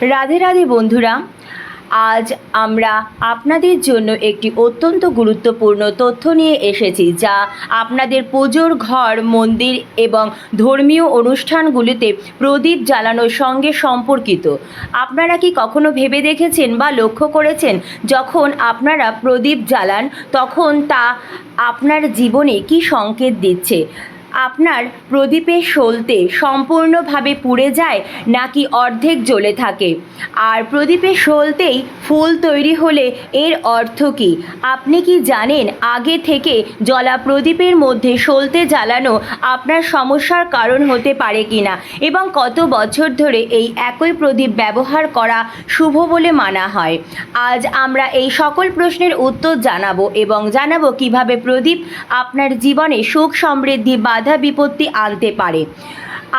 রাধে রাধে বন্ধুরা, আজ আমরা আপনাদের জন্য একটি অত্যন্ত গুরুত্বপূর্ণ তথ্য নিয়ে এসেছি, যা আপনাদের পুজোর ঘর, মন্দির এবং ধর্মীয় অনুষ্ঠানগুলিতে প্রদীপ জ্বালানোর সঙ্গে সম্পর্কিত। আপনারা কি কখনো ভেবে দেখেছেন বা লক্ষ্য করেছেন, যখন আপনারা প্রদীপ জ্বালান, তখন তা আপনার জীবনে কি সংকেত দিচ্ছে? আপনার প্রদীপের সলতে সম্পূর্ণভাবে পুড়ে যায় নাকি অর্ধেক জ্বলে থাকে? আর প্রদীপের সলতেই ফুল তৈরি হলে এর অর্থ কী? আপনি কি জানেন আগে থেকে জলা প্রদীপের মধ্যে সলতে জ্বালানো আপনার সমস্যার কারণ হতে পারে কিনা? এবং কত বছর ধরে এই একই প্রদীপ ব্যবহার করা শুভ বলে মানা হয়? আজ আমরা এই সকল প্রশ্নের উত্তর জানাব এবং জানাব কীভাবে প্রদীপ আপনার জীবনে সুখ সমৃদ্ধি বাধা বিপত্তি আনতে পারে।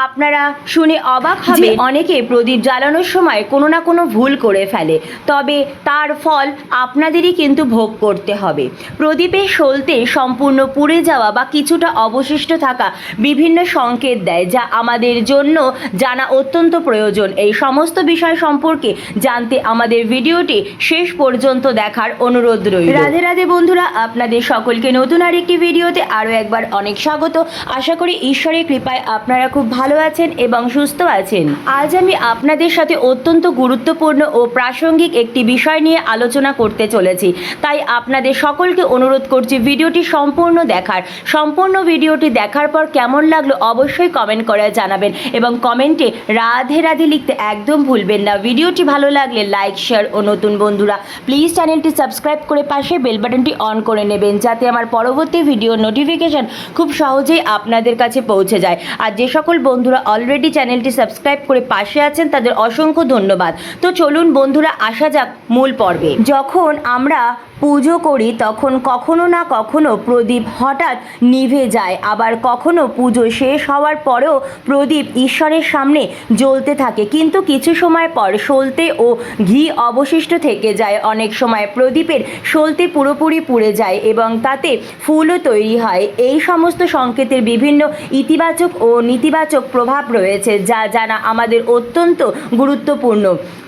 আপনারা শুনে অবাক হবে অনেকে প্রদীপ জ্বালানোর সময় কোনো না কোনো ভুল করে ফেলে। তবে তার ফল আপনাদেরই কিন্তু ভোগ করতে হবে। প্রদীপের সলতে সম্পূর্ণ পুড়ে যাওয়া বা কিছুটা অবশিষ্ট থাকা বিভিন্ন সংকেত দেয় যা আমাদের জন্য জানা অত্যন্ত প্রয়োজন। এই সমস্ত বিষয় সম্পর্কে জানতে আমাদের ভিডিওটি শেষ পর্যন্ত দেখার অনুরোধ রইল। রাধে রাধে বন্ধুরা আপনাদের সকলকে নতুন আরেকটি ভিডিওতে আরও একবার অনেক স্বাগত। আশা করি ঈশ্বরের কৃপায় আপনারা খুব ভালো আছেন এবং সুস্থ আছেন। আজ আমি আপনাদের সাথে অত্যন্ত গুরুত্বপূর্ণ ও প্রাসঙ্গিক একটি বিষয় নিয়ে আলোচনা করতে চলেছি। তাই আপনাদের সকলকে অনুরোধ করছি ভিডিওটি সম্পূর্ণ দেখার। সম্পূর্ণ ভিডিওটি দেখার পর কেমন লাগল অবশ্যই কমেন্ট করে জানাবেন এবং কমেন্টে রাধে রাধে লিখতে একদম ভুলবেন না। ভিডিওটি ভালো লাগলে লাইক, শেয়ার ও নতুন বন্ধুরা, প্লিজ চ্যানেলটি সাবস্ক্রাইব করে পাশে বেল বাটনটি অন করে নেবেন যাতে আমার পরবর্তী ভিডিও নোটিফিকেশন খুব সহজেই আপনাদের কাছে পৌঁছে যায়। আর যে সকল বন্ধুরা অলরেডি চ্যানেলটি সাবস্ক্রাইব করে পাশে আছেন, তাদের অসংখ্য ধন্যবাদ। তো চলুন বন্ধুরা, আসা যাক মূল পর্বে। যখন আমরা পুজো করি, তখন কখনো না কখনো প্রদীপ হঠাৎ নিভে যায়। আবার কখনো পুজো শেষ হওয়ার পরেও প্রদীপ ঈশ্বরের সামনে জ্বলতে থাকে। কিন্তু কিছু সময় পর সলতে ও ঘি অবশিষ্ট থেকে যায়। অনেক সময় প্রদীপের সলতে পুরোপুরি পুড়ে যায় এবং তাতে ফুলও তৈরি হয়। এই সমস্ত সংকেতের বিভিন্ন ইতিবাচক ও নেতিবাচক প্রভাব রয়েছে, যা জানা আমাদের অত্যন্ত গুরুত্বপূর্ণ।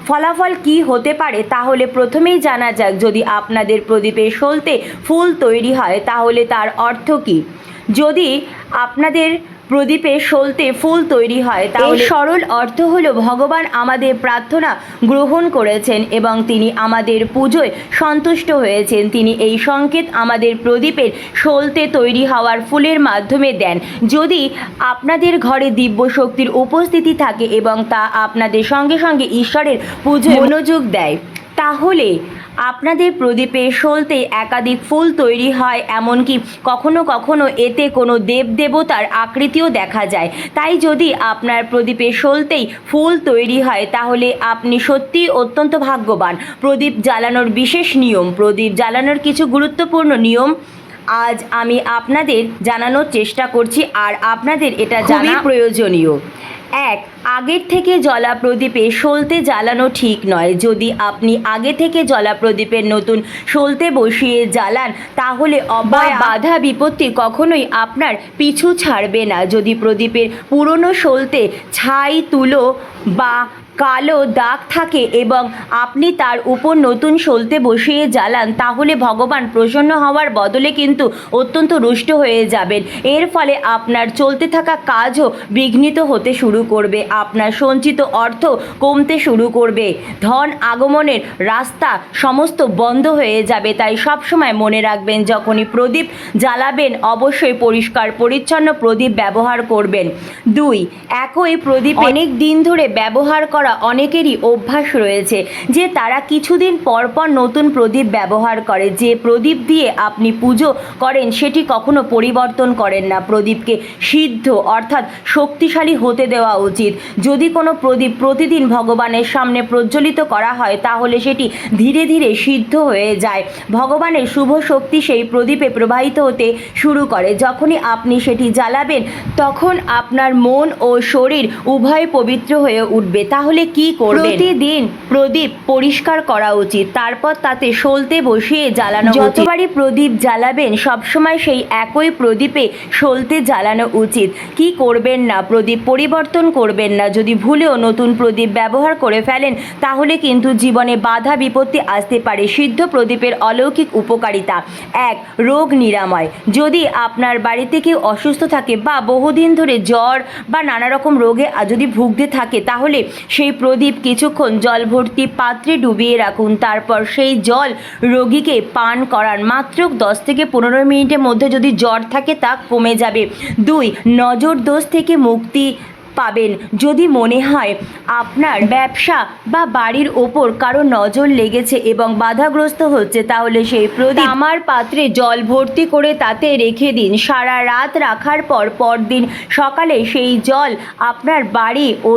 ফলাফল কি হতে পারে তাহলে প্রথমেই জানা যাক, যদি আপনাদের প্রদীপে সলতে ফুল তৈরি হয়, তাহলে তার অর্থ কী? যদি আপনাদের প্রদীপে সলতে ফুল তৈরি হয়। তাহলে সরল অর্থ হলো ভগবান আমাদের প্রার্থনা গ্রহণ করেছেন এবং তিনি আমাদের পুজোয় সন্তুষ্ট হয়েছেন। তিনি এই সংকেত আমাদের প্রদীপের সলতে তৈরি হওয়ার ফুলের মাধ্যমে দেন। যদি আপনাদের ঘরে দিব্য শক্তির উপস্থিতি থাকে এবং তা আপনাদের সঙ্গে সঙ্গে ঈশ্বরের পুজো মনোযোগ দেয়। তাহলে আপনাদের প্রদীপে সলতে একাধিক ফুল তৈরি হয় এমনকি কখনো কখনো এতে কোনো দেবদেবতার আকৃতিও দেখা যায়। তাই যদি আপনার প্রদীপে সলতেই ফুল তৈরি হয় তাহলে আপনি সত্যিই অত্যন্ত ভাগ্যবান। প্রদীপ জ্বালানোর বিশেষ নিয়ম প্রদীপ জ্বালানোর কিছু গুরুত্বপূর্ণ নিয়ম আজ আমি আপনাদের জানানোর চেষ্টা করছি আর আপনাদের এটা জানা প্রয়োজনীয়। এক আগের থেকে জলা প্রদীপে সলতে জ্বালানো ঠিক নয়। যদি আপনি আগে থেকে জলা প্রদীপের নতুন সলতে বসিয়ে জ্বালান তাহলে অব্যয় বাধা বিপত্তি কখনোই আপনার পিছু ছাড়বে না। যদি প্রদীপের পুরনো সলতে ছাই তুলো বা কালো দাগ থাকে এবং আপনি তার উপর নতুন সলতে বসিয়ে জ্বালান তাহলে ভগবান প্রসন্ন হওয়ার বদলে কিন্তু অত্যন্ত রুষ্ট হয়ে যাবেন। এর ফলে আপনার চলতে থাকা কাজও বিঘ্নিত হতে শুরু করবে আপনার সঞ্চিত অর্থ কমতে শুরু করবে। ধন আগমনের রাস্তা সমস্ত বন্ধ হয়ে যাবে তাই সবসময় মনে রাখবেন যখনই প্রদীপ জ্বালাবেন অবশ্যই পরিষ্কার পরিচ্ছন্ন প্রদীপ ব্যবহার করবেন। দুই একই প্রদীপ অনেক দিন ধরে ব্যবহার করা অনেকেরই অভ্যাস রয়েছে যে তারা কিছুদিন পর পর নতুন প্রদীপ ব্যবহার করে। যে প্রদীপ দিয়ে আপনি পুজো করেন, সেটি কখনো পরিবর্তন করেন না। প্রদীপকে সিদ্ধ অর্থাৎ শক্তিশালী হতে দেওয়া উচিত। যদি কোনো প্রদীপ প্রতিদিন ভগবানের সামনে প্রজ্বলিত করা হয়, তাহলে সেটি ধীরে ধীরে সিদ্ধ হয়ে যায়। ভগবানের শুভ শক্তি সেই প্রদীপে প্রবাহিত হতে শুরু করে। যখনই আপনি সেটি জ্বালাবেন, তখন আপনার মন ও শরীর উভয় পবিত্র হয়ে উঠবে। তাহলে তাহলে কি করবেন? প্রতিদিন প্রদীপ পরিষ্কার করা উচিত, তারপর তাতে সলতে বসিয়ে জ্বালানো যতবারই প্রদীপ জ্বালাবেন, সবসময় সেই একই প্রদীপে সলতে জ্বালানো উচিত। কি করবেন না? প্রদীপ পরিবর্তন করবেন না। যদি ভুলেও নতুন প্রদীপ ব্যবহার করে ফেলেন, তাহলে কিন্তু জীবনে বাধা বিপত্তি আসতে পারে। সিদ্ধ প্রদীপের অলৌকিক উপকারিতা। এক, রোগ নিরাময়। যদি আপনার বাড়িতে কেউ অসুস্থ থাকে বা বহুদিন ধরে জ্বর বা নানা রকম রোগে যদি ভুগতে থাকে, তাহলে সেই প্রদীপ কিছুক্ষণ জল ভর্তি পাত্রে ডুবিয়ে রাখুন। তারপর সেই জল রোগীকে পান করান। মাত্র দশ থেকে পনেরো মিনিটের মধ্যে যদি জ্বর থাকে তা কমে যাবে। দুই নজর দোষ থেকে মুক্তি পাবেন। যদি মনে হয় আপনার ব্যবসা বা বাড়ির ওপর কারও নজর লেগেছে এবং বাধাগ্রস্ত হচ্ছে, তাহলে সেই প্রদীপ আমার পাত্রে জল ভর্তি করে তাতে রেখে দিন। সারা রাত রাখার পর পরদিন সকালে সেই জল আপনার বাড়ি ও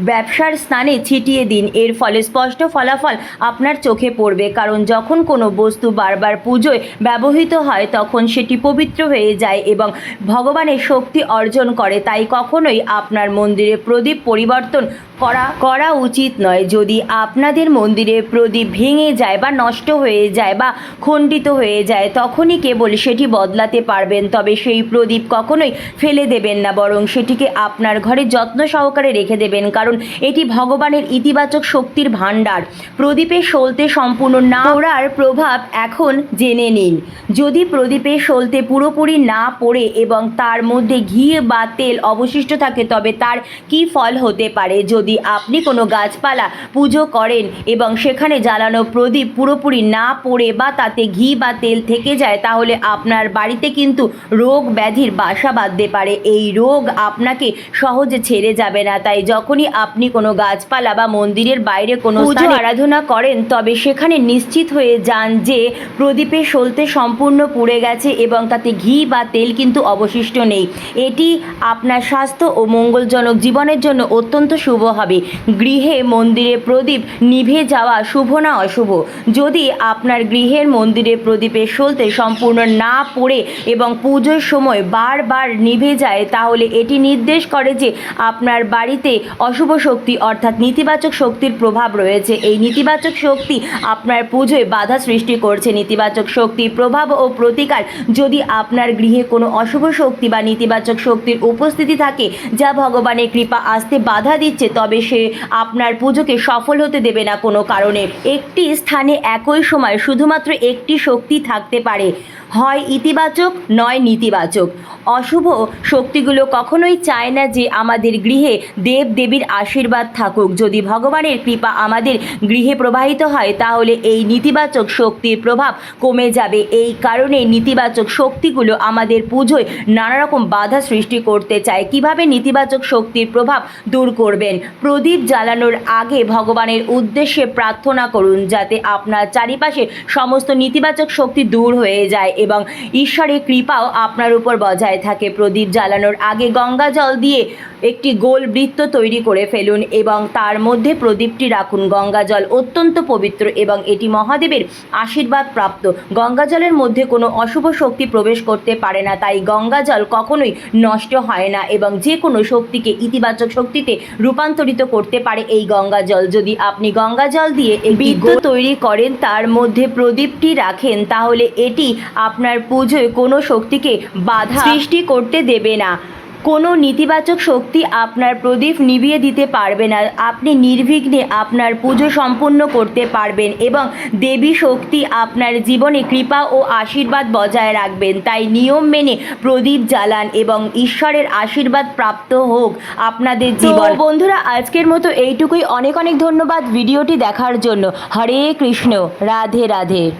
ব্যবসার স্থানে ছিটিয়ে দিন। এর ফলে স্পষ্ট ফলাফল আপনার চোখে পড়বে। কারণ যখন কোনো বস্তু বারবার পুজোয় ব্যবহৃত হয়, তখন সেটি পবিত্র হয়ে যায় এবং ভগবানের শক্তি অর্জন করে। তাই কখনোই আপনার মন্দিরে প্রদীপ পরিবর্তন করা করা উচিত নয়। যদি আপনাদের মন্দিরে প্রদীপ ভেঙে যায় বা নষ্ট হয়ে যায় বা খণ্ডিত হয়ে যায়, তখনই কেবল সেটি বদলাতে পারবেন। তবে সেই প্রদীপ কখনোই ফেলে দেবেন না, বরং সেটিকে আপনার ঘরে যত্ন সহকারে রেখে দেবেন, কারণ এটি ভগবানের ইতিবাচক শক্তির ভাণ্ডার। প্রদীপে সলতে সম্পূর্ণ না পড়ার প্রভাব এখন জেনে নিন। যদি প্রদীপে সলতে পুরোপুরি না পড়ে এবং তার মধ্যে ঘি বা তেল অবশিষ্ট থাকে, তবে তার কি ফল হতে পারে? যদি আপনি কোনো গাছপালা পুজো করেন এবং সেখানে জ্বালানো প্রদীপ পুরোপুরি না পড়ে বা তাতে ঘি বা তেল থেকে যায় তাহলে আপনার বাড়িতে কিন্তু রোগ ব্যাধির বাসা বাঁধতে পারে। এই রোগ আপনাকে সহজে ছেড়ে যাবে না। তাই যখনই আপনি কোনো গাছপালা বা মন্দিরের বাইরে কোনো পুজো আরাধনা করেন তবে সেখানে নিশ্চিত হয়ে যান যে প্রদীপে সলতে সম্পূর্ণ পুড়ে গেছে এবং তাতে ঘি বা তেল কিন্তু অবশিষ্ট নেই। এটি আপনার স্বাস্থ্য ও মঙ্গলজনক জীবনের জন্য অত্যন্ত শুভ হবে। গৃহে মন্দিরে প্রদীপ নিভে যাওয়া শুভ না অশুভ। যদি আপনার গৃহের মন্দিরে প্রদীপের সলতে সম্পূর্ণ না পড়ে এবং পুজোর সময় বারবার নিভে যায়, তাহলে এটি নির্দেশ করে যে আপনার বাড়িতে অশুভ শক্তি অর্থাৎ নেতিবাচক শক্তির প্রভাব রয়েছে। এই নেতিবাচক শক্তি আপনার পুজোয় বাধা সৃষ্টি করছে। নেতিবাচক শক্তির প্রভাব ও প্রতিকার যদি আপনার গৃহে কোনো অশুভ শক্তি বা নেতিবাচক শক্তির উপস্থিতি থাকে, যা ভগবানের কৃপা আসতে বাধা দিচ্ছে, তবে সে আপনার পুজোকে সফল হতে দেবে না কোনো কারণে। একটি স্থানে একই সময় শুধুমাত্র একটি শক্তি থাকতে পারে। হয় ইতিবাচক, নয় নেতিবাচক। অশুভ শক্তিগুলো কখনোই চায় না যে আমাদের গৃহে দেব দেবীর আশীর্বাদ থাকুক। যদি ভগবানের কৃপা আমাদের গৃহে প্রবাহিত হয়, তাহলে এই নেতিবাচক শক্তির প্রভাব কমে যাবে। এই কারণে নেতিবাচক শক্তিগুলো আমাদের পুজোয় নানা রকম বাধা সৃষ্টি করতে চায়। কীভাবে নেতিবাচক শক্তির প্রভাব দূর করবেন? প্রদীপ জ্বালানোর আগে ভগবানের উদ্দেশ্যে প্রার্থনা করুন যাতে আপনার চারিপাশে সমস্ত নেতিবাচক শক্তি দূর হয়ে যায় এবং ঈশ্বরের কৃপাও আপনার উপর বজায় থাকে। প্রদীপ জ্বালানোর আগে গঙ্গা জল দিয়ে একটি গোল বৃত্ত তৈরি করে ফেলুন এবং তার মধ্যে প্রদীপটি রাখুন। গঙ্গা জল অত্যন্ত পবিত্র এবং এটি মহাদেবের আশীর্বাদ প্রাপ্ত। গঙ্গা জলের মধ্যে কোনো অশুভ শক্তি প্রবেশ করতে পারে না, তাই গঙ্গা জল কখনোই নষ্ট হয় না এবং যে কোনো শক্তিকে ইতিবাচক শক্তিতে রূপান্তরিত করতে পারে এই গঙ্গা জল। যদি আপনি গঙ্গা জল দিয়ে বিদ্যুৎ তৈরি করেন তার মধ্যে প্রদীপটি রাখেন তাহলে এটি আপনার পুজোয় কোনো শক্তিকে বাধা সৃষ্টি করতে দেবে না। কোনো নেতিবাচক শক্তি আপনার প্রদীপ নিভিয়ে দিতে পারবে না। আপনি নির্বিঘ্নে আপনার পুজো সম্পূর্ণ করতে পারবেন এবং দেবী শক্তি আপনার জীবনে কৃপা ও আশীর্বাদ বজায় রাখবেন। তাই নিয়ম মেনে প্রদীপ জ্বালান এবং ঈশ্বরের আশীর্বাদ প্রাপ্ত হোক আপনাদের জীবন। বন্ধুরা আজকের মতো এইটুকুই। অনেক অনেক ধন্যবাদ ভিডিওটি দেখার জন্য। হরে কৃষ্ণ রাধে রাধে।